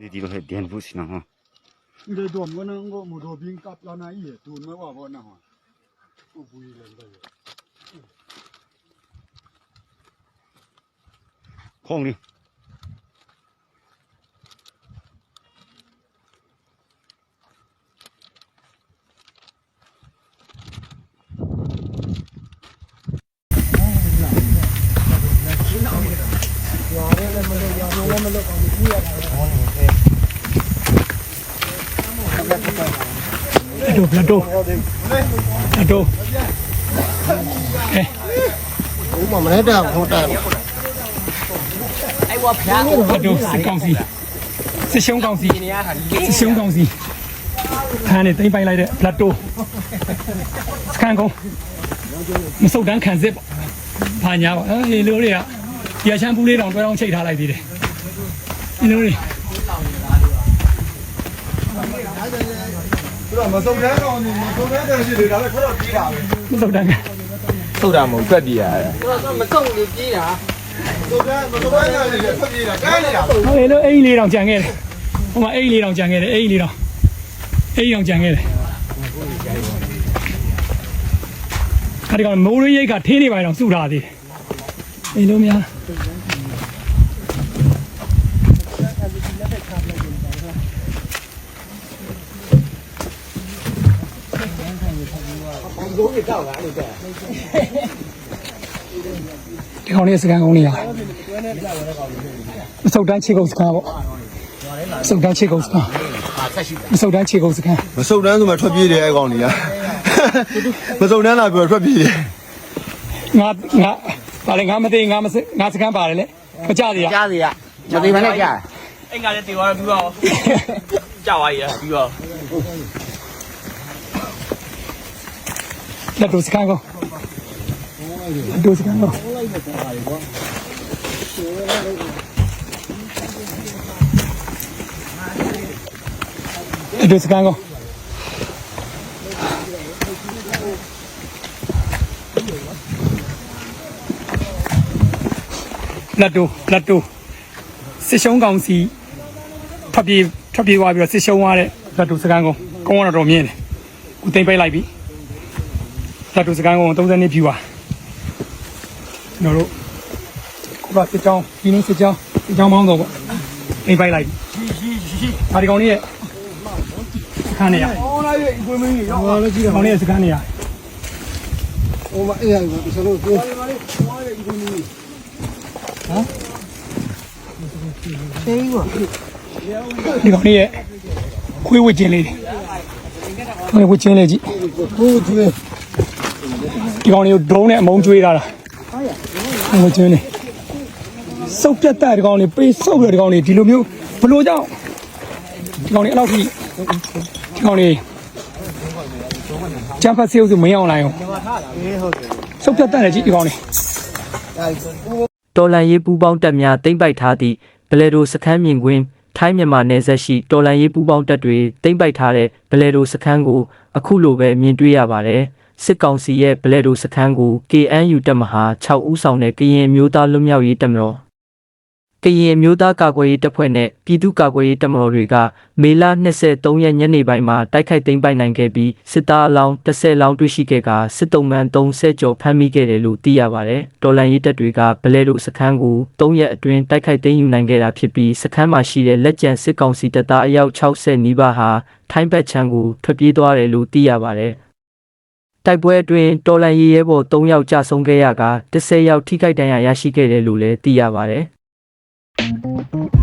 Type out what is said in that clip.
นี่ดีเลยเดียนผู้สินะฮะเดือดดมก็นั่งก็มุดบิงกับแล้วนะเหี้ยตูนไม่ว่าบ่นะฮะอุบุยเลยเลยคงนี่ยอมเลยมันเลยยอมลงแล้วมันเลยเอาไปเที่ยว စစ်ရှုံးကောင်စီခါနေတိမ့်ပိုင်လိုက်တဲ့ဘလတို့စကန်ကောင်မစုတ်တန်းခံစစ်ပေါ့ဘာညာပါအေးလိုတွေကရချမ်းပူးလေးတောင်တွဲတောင်ချိတ်ထားလိုက်သေးတယ်ဒီ လိုတွေမစုံတန်းကောင်နေမစုံတန်းတဲ့ရှိတယ်ဒါလည်းခေါ်တော့ပြီးတာပဲမစုတ်တန်းခံထုတ်တာမဟုတ်တွက်ပြရတယ်စုံတန်းမစုံတန်းတဲ့ရှိတယ်ဖက်ပြေးတာကဲနေတာဟိုလေလိုအိမ်လေးတောင်ကြံခဲ့တယ်ဟိုမှာအိမ်လေးတောင်ကြံခဲ့တယ်အိမ်လေးတောင်အိမ်တောင်ကြံခဲ့တယ်ခါဒီကောင်မိုးရိပ်ကထင်းနေပါတော့စုထားသေးတယ်အိမ်လုံးများ ဒီကောင်လေးစကန်ကုန်းလေးရမစုတ်တန်းခြေကုပ်စကန်ပေါ့မစုတ်တန်းခြေကုပ်စကန်မစုတ်တန်းခြေကုပ်စကန်မစုံတန်းဆိုမှထွက်ပြေးတယ်အဲ့ကောင်ကြီးကမစုံတန်းလာပြောထွက်ပြေးတယ်ငါငါပါလေငါမသိငါမစငါစကန်ပါတယ်လေမကြသေးရကြားစီရမသိမနဲ့ကြားအဲ့ငါလည်းတေသွားပြီးတော့ကြောက်သွားရပြီးတော့ လက်တို့စကန်ကောလက်တို့စကန်ကောလက်တို့စကန်ကောလက်တို့လက်တို့စစ်ရှုံးကောင်စီထွက်ပြေးထွက်ပြေးသွားပြီးတော့စစ်ရှုံးသွားတဲ့လက်တို့စကန်ကောကောင်းတော့တော်မြင်တယ်ခုတိမ့်ပိတ်လိုက်ပြီ ဓာတ်တူစကန်ကုန်30နှစ်ဖြူပါကျွန်တော်တို့ခုကစစ်ကြောင်းဒီနေ့စစ်ကြောင်းစစ်ကြောင်းပေါင်းတော့ပေါ့အိမ်ပိုက်လိုက်ဒါဒီကောင်လေးရဲ့ခန်းနေရဟောလာရဲ့အကွေးမင်းကြီးရောဟောလို့ကြည့်တယ်ကောင်လေးရဲ့စကန်နေရဟိုမအေးရပါစလို့ကိုဒီကောင်လေးရဲ့ခွေးဝစ်ချင်းလေးတွေခွေးဝစ်ချင်းလေးကြည့်ကိုကျွေး ဒီကောင်လေးကိုဒရုန်းနဲ့အမုံကျွေးထားတာခွေးဝစ်ချင်းလေးစုပ်ပြတ်တဲ့ဒီကောင်လေးပေးစုပ်ရဒီကောင်လေးဒီလိုမျိုးဘလို့ကြောင့်ဒီကောင်လေးအဲ့လောက်ထိဒီကောင်လေးကျန်းဖတ်စေးဦးစုမင်းအောင်လိုက်အောင်စုပ်ပြတ်တဲ့ကြည့်ဒီကောင်လေးတော်လန်ရေးပူးပေါင်းတပ်များတိမ့်ပိုက်ထားသည့်ဘလဲဒိုစခန်းမြင်ကွင်းထိုင်းမြန်မာနယ်စပ်ရှိတော်လန်ရေးပူးပေါင်းတပ်တွေတိမ့်ပိုက်ထားတဲ့ဘလဲဒိုစခန်းကိုအခုလိုပဲမြင်တွေ့ရပါတယ် စစ်ကောင်စီရဲ့ဘလဲဒိုစခန်းကို KNU တပ်မဟာ6ဦးဆောင်တဲ့ကရင်အမျိုးသားလွတ်မြောက်ရေးတပ်မတော်ကရင်အမျိုးသားကာကွယ်ရေးတပ်ဖွဲ့နဲ့ပြည်သူ့ကာကွယ်ရေးတပ်မတော်တွေကမေလ23ရက်ညနေပိုင်းမှာတိုက်ခိုက်သိမ်းပိုက်နိုင်ခဲ့ပြီးစစ်သားအလောင်း10လောင်းတွေ့ရှိခဲ့ကစစ်တုံးမှန်30ကျော်ဖမ်းမိခဲ့တယ်လို့သိရပါတယ်။တော်လန်ရေးတပ်တွေကဗလဲတို့စခန်းကို3ရက်အတွင်းတိုက်ခိုက်သိမ်းယူနိုင်ခဲ့တာဖြစ်ပြီးစခန်းမှာရှိတဲ့လက်ကျန်စစ်ကောင်စီတပ်သားအယောက်60နီးပါးဟာထိုင်းဘက်ခြမ်းကိုထွက်ပြေးသွားတယ်လို့သိရပါတယ်။ တိုက်ပွဲအတွင်းတော်လန်ရေးရဲဘော်3ယောက်ကြာဆုံးခဲ့ရက10ယောက်ထိခိုက်ဒဏ်ရာရရှိခဲ့တယ်လို့လည်းသိရပါတယ်။